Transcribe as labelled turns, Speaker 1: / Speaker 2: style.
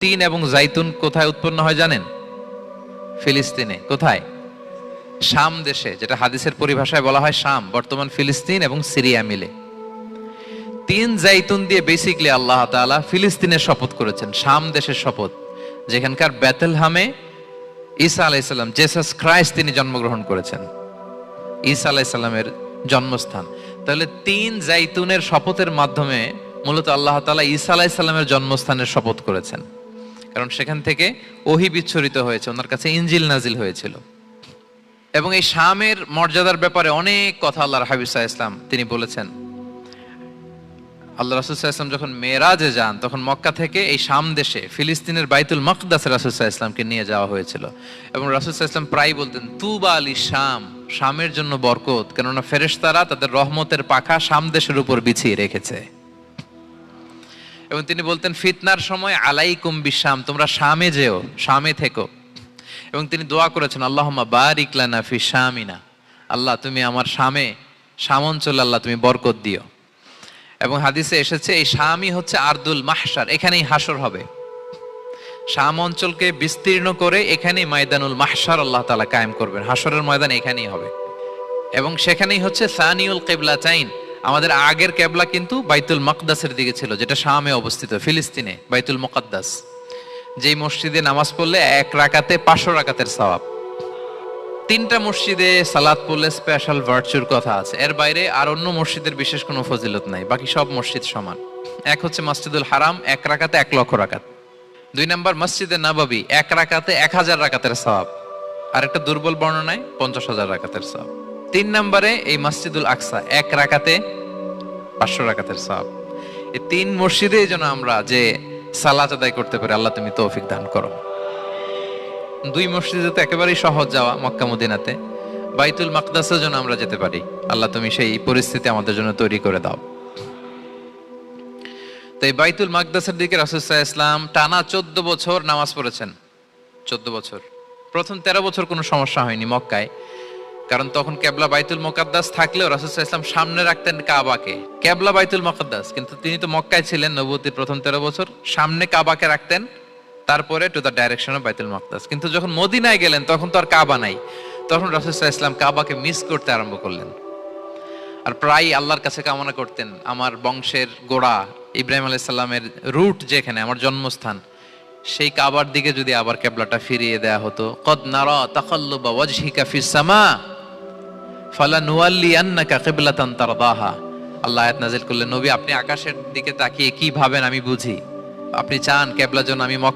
Speaker 1: তিন এবং জাইতুন কোথায় উৎপন্ন হয় জানেন? ফিলিস্তিনে। কোথায়? শাম দেশে, যেটা হাদিসের পরিভাষায় বলা হয় শাম, বর্তমান ফিলিস্তিন এবং সিরিয়া মিলে। তিন জাইতুন দিয়ে বেসিকলি আল্লাহ তাআলা ফিলিস্তিনের শপথ করেছেন, শাম দেশের শপথ, যেখানকার বেতেলহামে ঈসা আলাইসাল্লাম জেসাস ক্রাইস্ট তিনি জন্মগ্রহণ করেছেন। ঈসা আলাইসাল্লামের জন্মস্থান। তাহলে তিন জাইতুনের শপথের মাধ্যমে মূলত আল্লাহ তাআলা ঈসা আলাইসাল্লামের জন্মস্থানের শপথ করেছেন। কারণ সেখান থেকে ওহি বিচ্ছরিত হয়েছে, ওনার কাছে ইঞ্জিল নাজিল হয়েছিল। এবং এই শামের মর্যাদার ব্যাপারে অনেক কথা আল্লাহর হাবিসা ইসলাম তিনি বলেছেন। আল্লাহ রাসুসাহ ইসলাম যখন মেরাজে যান, তখন মক্কা থেকে এই শাম দেশে, ফিলিস্তিনের বাইতুল মকদাসে রাসুসাহ ইসলামকে নিয়ে যাওয়া হয়েছিল। এবং রাসুসাহ ইসলাম প্রায় বলতেন, তুবা আলী শাম, শামের জন্য বরকত। কেননা ফেরেশতারা তাদের রহমতের পাখা শাম দেশের উপর বিছিয়ে রেখেছে। এবং তিনি বলতেন, ফিতনার সময় আলাইকুম বিশাম, তোমরা শামে যেও, শামে থেকো। এবং তিনি দোয়া করেছেন আল্লাহমা বারিক লানা ফি শামিনা, আল্লাহ তুমি আমার শামে শাম অঞ্চলে আল্লাহ তুমি বরকত দিও। এবং হাদিসে এসেছে, এই শামই হচ্ছে আর্দুল মাহসার এখানেই হাসর হবে। শাম অঞ্চলকে বিস্তীর্ণ করে এখানেই ময়দানুল মাহসার আল্লাহ তালা কায়েম করবেন। হাসরের ময়দান এখানেই হবে। এবং সেখানেই হচ্ছে সানিউল কেবলা চাইন আমাদের আগের কেবলা কিন্তু বাইতুল মকদাসের দিকে ছিল, যেটা শামে অবস্থিত, ফিলিস্তিনে, বাইতুল মকদ্দাস। যেই মসজিদে নামাজ পড়লে এক রাকাতে পাঁচশো রাকাতের সওয়াব। তিনটা মসজিদে সালাদ পড়লে স্পেশাল ভার্চুর কথা আছে। এর বাইরে আর অন্য মসজিদের বিশেষ কোনো ফজিলত নাই, বাকি সব মসজিদ সমান। এক হচ্ছে মসজিদুল হারাম, এক রাকাতে এক লক্ষ রাকাত। দুই নম্বর মসজিদে নাবাবি, এক রাকাতে এক হাজার রাকাতের সওয়াব। আর একটা দুর্বল বর্ণনায় পঞ্চাশ হাজার রাকাতের সওয়াব। তিন নম্বরে এই মসজিদুল আকসা, এক রাকাতে পাঁচশো রাকাতের সওয়াব এই তিন মসজিদে যেন আমরা যে সালাত আদায় করতে পারি, আল্লাহ তুমি তৌফিক দান করো। দুই মসজিদে তো একেবারেই সহজ যাওয়া মক্কা মদিনাতে। বাইতুল মাকদাসের জন্য আমরা যেতে পারি। আল্লাহ তুমি সেই পরিস্থিতি আমাদের জন্য তৈরি করে দাও। তো এই বাইতুল মাকদাসের দিকে রাসুসাহ ইসলাম টানা চোদ্দ বছর নামাজ পড়েছেন। চোদ্দ বছর। প্রথম তেরো বছর কোনো সমস্যা হয়নি মক্কায়। কারণ তখন কেবলা বাইতুল মোকাদ্দাস থাকলেও রাসুসাহ ইসলাম সামনে রাখতেন কাবাকে। কেবলা বাইতুল মোকাদ্দাস, কিন্তু তিনি তো মক্কায় ছিলেন নবতির প্রথম তেরো বছর। সামনে কাবাকে রাখতেন, তারপরে টু দ্য ডাইরেকশন অফ বাইতুল মাকদাস কিন্তু যখন মদিনায় গেলেন, তখন তো আর কাবা নাই। তখন রাসুসাহ ইসলাম কাবাকে মিস করতে আরম্ভ করলেন। আর প্রায় আল্লাহর কাছে কামনা করতেন, আমার বংশের গোড়া ইব্রাহিম আলাইসাল্লামের রুট যেখানে, আমার জন্মস্থান, সেই কাবার দিকে যদি আবার কেবলাটা ফিরিয়ে দেয়া হতো। কদ নারা তাকাল্লুবা ওয়াজহিকা ফিস সামা। আল্লাহ করলেন, নবী, আপনি আকাশের দিকে তাকিয়ে কি ভাবেন আমি বুঝি। আপনি চান কেবলা জন্য আমি